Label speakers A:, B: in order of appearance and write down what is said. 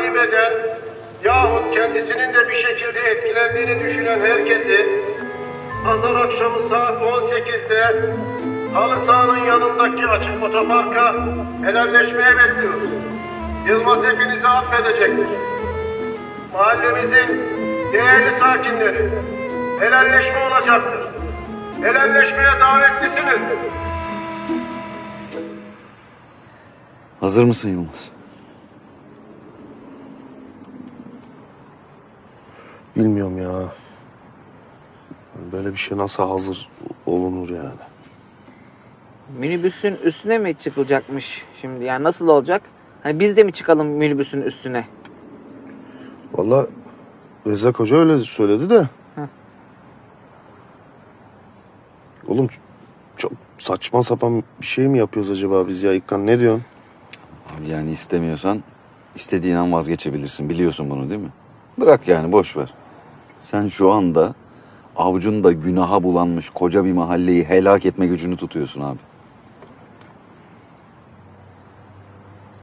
A: takip eden yahut kendisinin de bir şekilde etkilendiğini düşünen herkesi pazar akşamı saat 18'de halı sahanın yanındaki açık otoparka helalleşmeye bekliyoruz. Yılmaz hepinizi affedecektir. Mahallemizin değerli sakinleri helalleşme olacaktır. Helalleşmeye davetlisiniz.
B: Hazır mısın Yılmaz?
C: Bilmiyorum ya. Böyle bir şey nasıl hazır olunur yani?
D: Minibüsün üstüne mi çıkılacakmış şimdi? Yani nasıl olacak? Hani biz de mi çıkalım minibüsün üstüne?
C: Vallahi Rezak Hoca öyle söyledi de.
D: Heh.
C: Oğlum çok saçma sapan bir şey mi yapıyoruz acaba biz ya İkkan ne diyorsun?
B: Abi yani istemiyorsan istediğin an vazgeçebilirsin. Biliyorsun bunu değil mi? Bırak yani boş ver. Sen şu anda avucunda günaha bulanmış koca bir mahalleyi helak etme gücünü tutuyorsun abi.